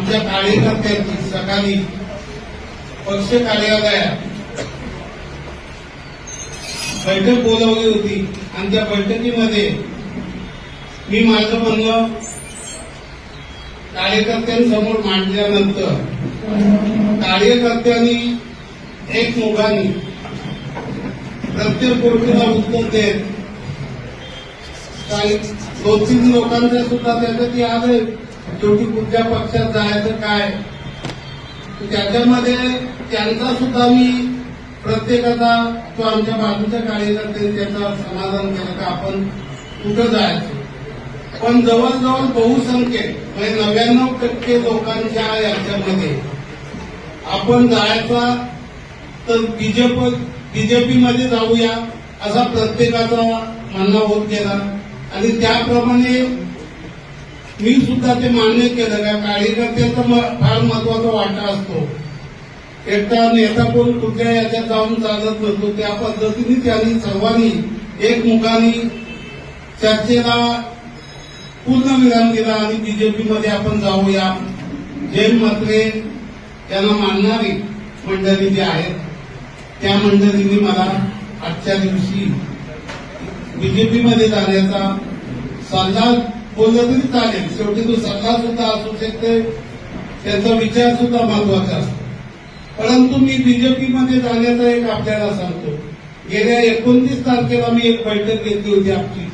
आमच्या कार्यकर्त्यांची सकाळी पक्ष कार्यालयात बैठक बोलावली होती. आणि त्या बैठकीमध्ये मी माझं म्हणणं कार्यकर्त्यांसमोर मांडल्यानंतर कार्यकर्त्यांनी एक मुखाने प्रत्येक गोष्टीला उत्तर देत काही दोन तीन लोकांचं सुद्धा त्याच्यात आले शेवटी कुठल्या पक्षात जायचं काय? त्याच्यामध्ये त्यांचा सुद्धा मी प्रत्येकाचा तो आमच्या बाजूच्या कार्यकर्त्यांनी त्याचा समाधान केलं का आपण कुठं जायचं? पण जवळजवळ बहुसंख्येत म्हणजे नव्याण्णव टक्के लोकांच्या याच्यामध्ये आपण जायचा तर बीजेप बीजेपी मध्ये जाऊया असा प्रत्येकाचा म्हणणं होत गेला. आणि त्याप्रमाणे मी सुद्धा ते मान्य केलं का? कार्यकर्त्यांचा म- फार महत्त्वाचा वाटा असतो. एकटा नेता कोण कुठल्या याच्यात जाऊन चालत नसतो त्या पद्धतीने त्यांनी सर्वांनी एकमुखाने चर्चेला पूर्ण विराम दिला आणि बीजेपीमध्ये आपण जाऊया. जैन मात्रे त्यांना मानणारी मंडळी जी आहेत त्या मंडळींनी मला आजच्या दिवशी बीजेपीमध्ये जाण्याचा सल्ला कोणतरी तरी चालेल. शेवटी तो सल्ला सुद्धा असू शकते त्यांचा विचार सुद्धा महत्त्वाचा असतो. परंतु मी बीजेपी मध्ये जाण्याचा एक आपल्याला सांगतो. गेल्या एकोणतीस तारखेला मी एक बैठक घेतली होती आमची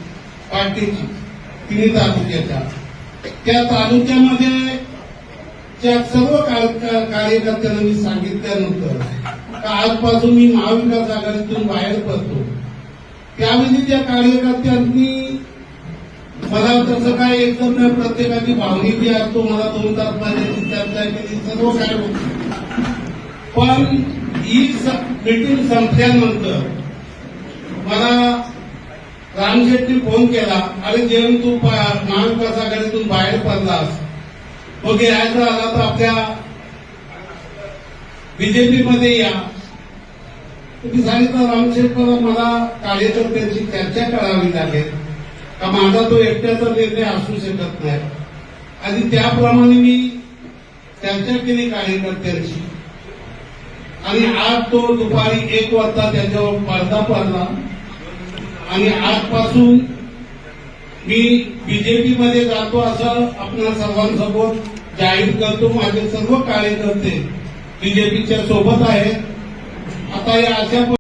पार्टीची तिन्ही तालुक्याच्या. त्या तालुक्यामध्ये त्या सर्व कार्यकर्त्यांना मी सांगितल्यानंतर का आजपासून मी महाविकास आघाडीतून बाहेर पडतो. त्यावेळी त्या कार्यकर्त्यांनी मला तसं काय एकदम नाही प्रत्येकाची जी असतो मला दोन तास माझ्याशी चर्चा केली सर्व काय होती. पण ही मिटिंग संपल्यानंतर मला राम शेट्टी फोन केला अरे जेवण तू पा- महाविकास आघाडीतून बाहेर पडलास. मग यायचं आला तर आपल्या बीजेपी मध्ये या. तुम्ही सांगितलं रामशेठला मला कार्यकर्त्यांची चर्चा करावी लागेल. का माझा तो एकट्याचा निर्णय असू शकत नाही. आणि त्याप्रमाणे मी चर्चा केली कार्यकर्त्यांची आणि आज तो दुपारी एक वाजता त्याच्यावर पडदा पडला. आणि आजपासून मी बीजेपी मध्ये जातो असं आपल्या सर्वांसमोर जाहीर करतो. माझे सर्व कार्यकर्ते बीजेपीच्या सोबत आहेत. आता या अशा